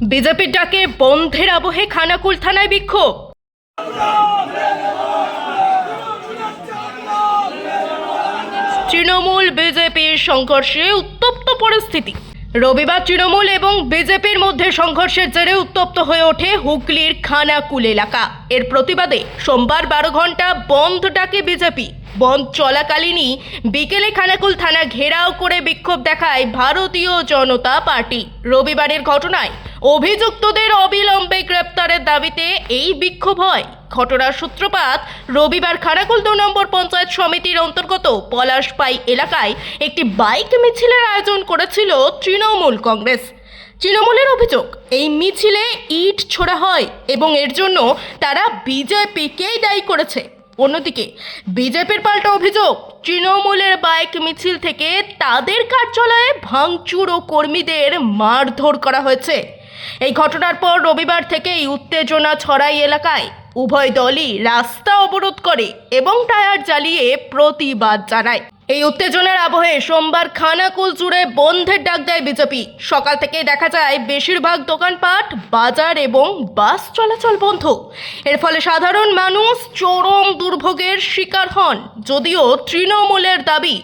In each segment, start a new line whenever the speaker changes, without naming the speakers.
বিজেপির ডাকে বন্ধের আবহে খানাকুল থানায় বিক্ষোভ। তৃণমূল বিজেপির সংঘর্ষে উত্তপ্ত পরিস্থিতি। রবিবার তৃণমূল এবং বিজেপির মধ্যে সংঘর্ষের জেরে উত্তপ্ত হয়ে ওঠে হুগলির খানাকুল এলাকা। এর প্রতিবাদে সোমবার বারো ঘণ্টা বন্ধ ডাকে বিজেপি। বন্ধ চলাকালীনই বিকেলে খানাকুল থানা ঘেরাও করে বিক্ষোভ দেখায় ভারতীয় জনতা পার্টি। রবিবারের ঘটনায় অভিযুক্তদের অবিলম্বে গ্রেপ্তারের দাবিতে এই বিক্ষোভ হয় ঘটনার সূত্রপাত রবিবার খানাকুল দু নম্বর পঞ্চায়েত সমিতির অন্তর্গত পলাশপাই এলাকায় একটি বাইক মিছিলের আয়োজন করেছিল তৃণমূল কংগ্রেস। তৃণমূলের অভিযোগ, এই মিছিলে ইট ছোড়া হয় এবং এর জন্য তারা বিজেপিকেই দায়ী করেছে। অন্যদিকে, বিজেপির পাল্টা অভিযোগ, তৃণমূলের বাইক মিছিল থেকে তাদের কার্যালয়ে ভাঙচুর ও কর্মীদের মারধর করা হয়েছে। এই ঘটনার পর রবিবার থেকেই উত্তেজনা ছড়াই এলাকায়। উভয় দলই রাস্তা অবরোধ করে এবং টায়ার জ্বালিয়ে প্রতিবাদ জানায়। এই উত্তেজনার আবহে সোমবার খানাকুল জুড়ে বন্ধের ডাক দেয় বিজেপি। সকাল থেকে দেখা যায় বেশিরভাগ দোকানপাট, বাজার এবং বাস চলাচল বন্ধ। এর ফলে সাধারণ মানুষ চরম দুর্ভোগের শিকার হন। যদিও তৃণমূলের দাবি,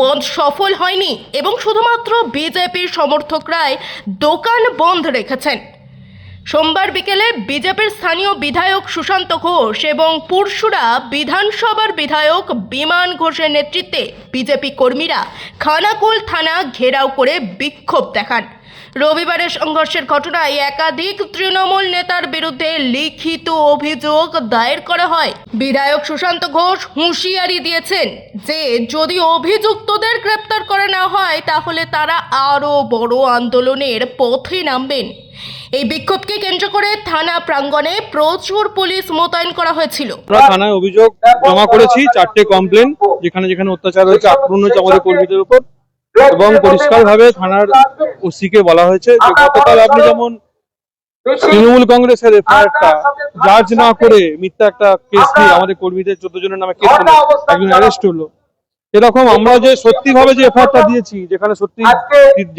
বন্ধ সফল হয়নি এবং শুধুমাত্র বিজেপির সমর্থকরাই দোকান বন্ধ রেখেছেন। সোমবার বিকেলে বিজেপির স্থানীয় বিধায়ক সুশান্ত ঘোষ এবং পুরশুরা বিধানসভার বিধায়ক বিমান ঘোষের নেতৃত্বে বিজেপি কর্মীরা খানাকুল থানা ঘেরাও করে বিক্ষোভ দেখান। রবিবারের সংঘর্ষের ঘটনায় একাধিক তৃণমূল নেতার বিরুদ্ধে লিখিত অভিযোগ দায়ের করা হয়। বিধায়ক সুশান্ত ঘোষ হুঁশিয়ারি দিয়েছেন যে, যদি অভিযুক্তদের গ্রেপ্তার করে না হয়, তাহলে তারা আরও বড় আন্দোলনের পথে নামবেন। এই বিক্ষোভকে কেন্দ্র করে থানা প্রাঙ্গণে প্রচুর পুলিশ মোতায়েন করা হয়েছিল।
আমরা থানায় অভিযোগ জমা করেছি, চারটে কমপ্লেন, যেখানে যেখানে অত্যাচার হয়েছে, আক্রমণ হয়েছে আমাদের কর্মীদের উপর। এবং পরিষ্কার ভাবে থানার ওসিকে বলা হয়েছে যে, গতকাল আপনি যেমন তৃণমূল কংগ্রেসের এফআইআরটা জাজ না করে মিথ্যা একটা কেস দিয়ে আমাদের কর্মীদের চোদ্দ জনের নামে কেস একজন অ্যারেস্ট হলো। এরকম আমরা যে সত্যি ভাবে যে এফআইআরটা দিয়েছি যেখানে সত্যি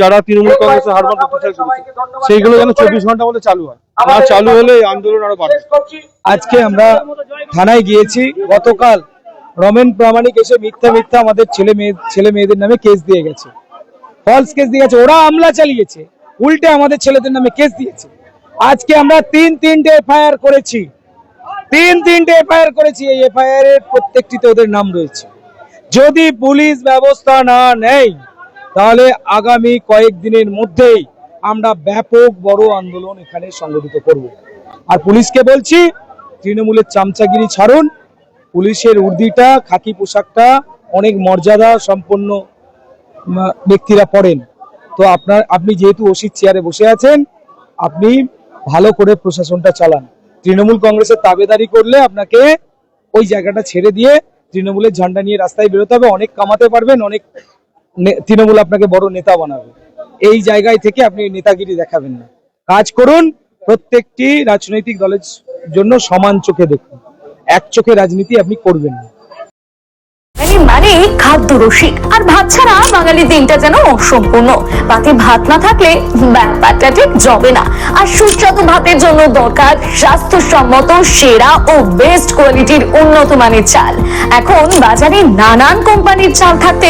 যারা তৃণমূল কংগ্রেসের হারবার অত্যাচার করেছে সেইগুলো যেন চব্বিশ ঘণ্টা মধ্যে চালু হয়। না চালু হলে আন্দোলন আরও বাড়বে।
আজকে আমরা থানায় গিয়েছি গতকাল রমেন প্রামাণিক এসে মিথ্যা মিথ্যা আমাদের ছেলে মেয়ে ছেলে মেয়েদের নামে কেস দিয়ে গেছে। ফলস কেস দিয়ে গেছে ওরা আমলা চালিয়েছে উল্টে আমাদের ছেলেদের নামে কেস দিয়েছে। আজকে আমরা তিন তিনটে এফআইআর করেছি তিন তিনটে এফআইআর করেছি এই এফআইআর এর প্রত্যেকটিতে ওদের নাম রয়েছে। যদি পুলিশ ব্যবস্থা না নেয় তাহলে আগামী কয়েকদিনের মধ্যেই আমরা ব্যাপক বড় আন্দোলন এখানে সংগঠিত করব। আর পুলিশকে বলছি, তৃণমূলের চামচাগিরি ছাড়ুন। পুলিশের উর্দিটা, খাকি পোশাকটা, অনেক মর্যাদা সম্পন্ন ব্যক্তিরা পড়েন। তো আপনার, আপনি যেহেতু ওসির চেয়ারে বসে আছেন, আপনি ভালো করে প্রশাসনটা চালান। তৃণমূল কংগ্রেসের তাবেদারি করলে আপনাকে ওই জায়গাটা ছেড়ে দিয়ে তৃণমূলের ঝান্ডা নিয়ে রাস্তায় বেরোতে হবে, অনেক কামাতে পারবেন, অনেক তৃণমূল আপনাকে বড় নেতা বানাবে। এই জায়গায় থেকে আপনি নেতাগিরি দেখাবেন না। কাজ করুন, প্রত্যেকটি রাজনৈতিক দলের জন্য সমান চোখে দেখুন। এক চোখে রাজনীতি আপনি করবেন না।
মানে খাদ্য রসিক। আর ভাত ছাড়া বাঙালি দিনটা যেন অসম্পূর্ণ। পাতে ভাত না থাকলে ব্যাপারটা ঠিক জবে না। আর সুস্বাদু ভাতের জন্য দরকার স্বাস্থ্যসম্মত, সেরা ও বেস্ট কোয়ালিটির উন্নত মানের চাল। এখন বাজারে নানান কোম্পানির চাল থাকতে